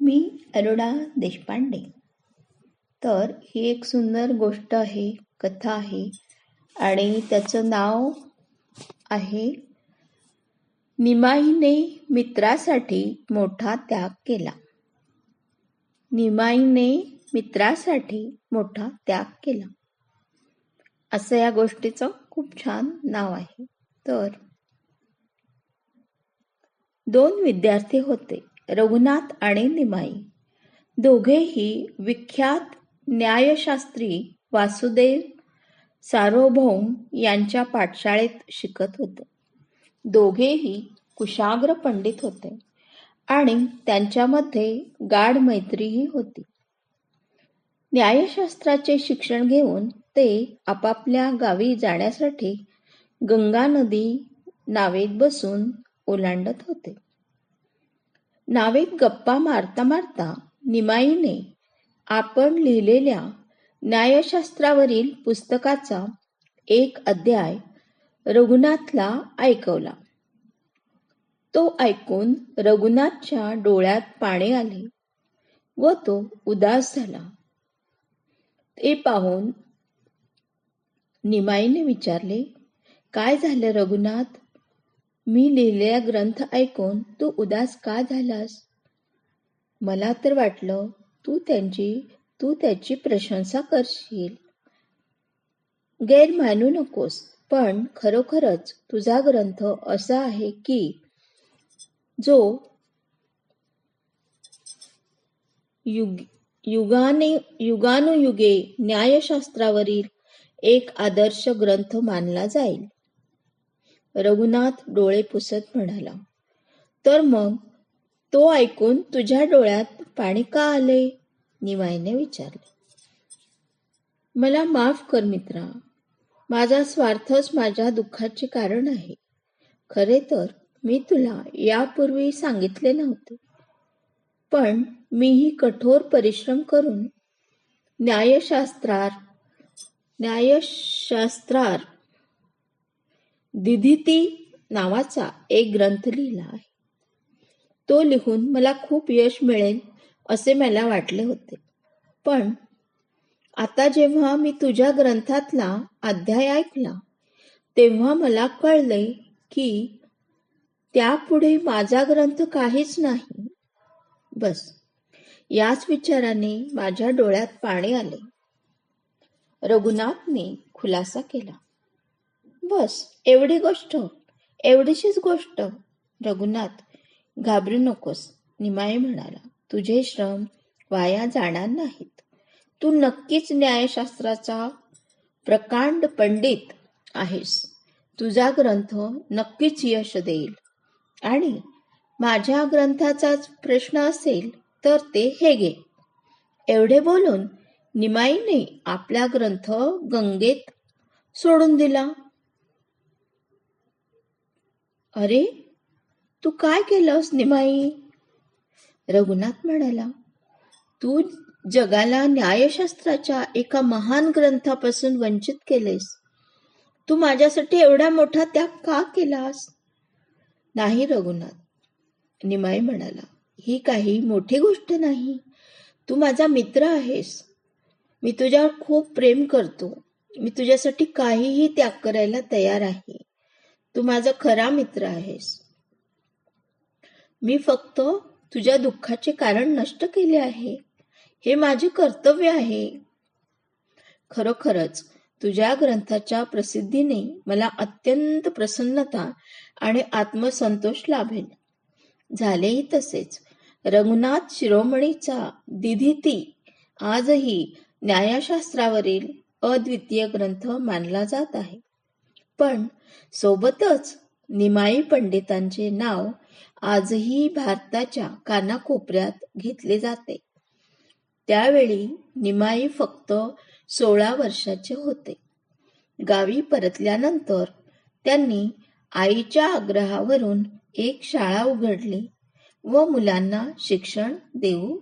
मी अरुणा देशपांडे. तर ही एक सुंदर गोष्ट आहे कथा आहे आणि त्याचं नाव आहे निमाईने मित्रासाठी मोठा त्याग केला. निमाईने मित्रासाठी मोठा त्याग केला. असं या गोष्टीचं खूप छान नाव आहे. तर दोन विद्यार्थी होते. रघुनाथ आणि निमाई. दोघेही विख्यात न्यायशास्त्री वासुदेव सार्वभौम यांच्या पाठशाळेत शिकत होते. दोघेही कुशाग्र पंडित होते आणि त्यांच्यामध्ये गाढ मैत्रीही होती. न्यायशास्त्राचे शिक्षण घेऊन ते आपापल्या गावी जाण्यासाठी गंगा नदी नावेत बसून ओलांडत होते. नावेत गप्पा मारता मारता निमाईने आपण लिहिलेल्या न्यायशास्त्रावरील पुस्तकाचा एक अध्याय रघुनाथला ऐकवला. तो ऐकून रघुनाथच्या डोळ्यात पाणी आले व तो उदास झाला. ते पाहून निमाईने विचारले काय झालं रघुनाथ? मी लिहिलेला ग्रंथ ऐकून तू उदास का झालास? मला तर वाटलं तू त्यांची तू त्याची प्रशंसा करशील. गैर मानू नकोस पण खरोखरच तुझा ग्रंथ असा आहे की जो युग युगाने युगानुयुगे न्यायशास्त्रावरील एक आदर्श ग्रंथ मानला जाईल. रघुनाथ डोळे पुसत म्हणाला. तर मग तो ऐकून तुझ्या डोळ्यात पाणी का आले? निमाईने विचारले. मला माफ कर मित्रा. माझा स्वार्थच माझ्या दुःखाचे कारण आहे. खरे तर मी तुला यापूर्वी सांगितले नव्हते. पण मीही कठोर परिश्रम करून न्यायशास्त्रार न्यायशास्त्रार दिधिती नावाचा एक ग्रंथ लिहिला आहे. तो लिहून मला खूप यश मिळेल असे मला वाटले होते. पण आता जेव्हा मी तुझ्या ग्रंथातला अध्याय ऐकला तेव्हा मला कळले की त्यापुढे माझा ग्रंथ काहीच नाही. बस याच विचाराने माझ्या डोळ्यात पाणी आले. रघुनाथने खुलासा केला. बस एवढी गोष्ट एवढीशीच गोष्ट. रघुनाथ घाबरू नकोस निमाई म्हणाला. तुझे श्रम वाया जाणार नाहीत. तू नक्कीच न्यायशास्त्राचा प्रकांड पंडित आहेस. तुझा ग्रंथ नक्कीच यश देईल. आणि माझ्या ग्रंथाचाच प्रश्न असेल तर ते हे घे एवढे बोलून निमाईने आपला ग्रंथ गंगेत सोडून दिला. अरे तू काय केलंस निमाई? रघुनाथ म्हणाला तू जगाला न्यायशास्त्राच्या एका महान ग्रंथापासून वंचित केलेस तू माझ्यासाठी एवढा मोठा त्याग का केलास? नाही रघुनाथ निमाई म्हणाला ही काही मोठी गोष्ट नाही. तू माझा मित्र आहेस. मी तुझ्यावर खूप प्रेम करतो. मी तुझ्यासाठी काहीही त्याग करायला तयार आहे. तू माझा खरा मित्र आहेस. मी फक्त तुझ्या दुःखाचे कारण नष्ट केले आहे. हे माझे कर्तव्य आहे. खरोखरच तुझ्या ग्रंथाच्या प्रसिद्धीने मला अत्यंत प्रसन्नता आणि आत्मसंतोष लाभेल. झालेही तसेच. रघुनाथ शिरोमणीचा दिधिती आजही न्यायशास्त्रावरील अद्वितीय ग्रंथ मानला जात आहे. पण सोबतच निमाई पंडितांचे नाव आजही भारताच्या कानाकोपऱ्यात घेतले जाते. त्यावेळी निमाई फक्त सोळा वर्षाचे होते. गावी परतल्यानंतर त्यांनी आईच्या आग्रहावरून एक शाळा उघडली व मुलांना शिक्षण देऊ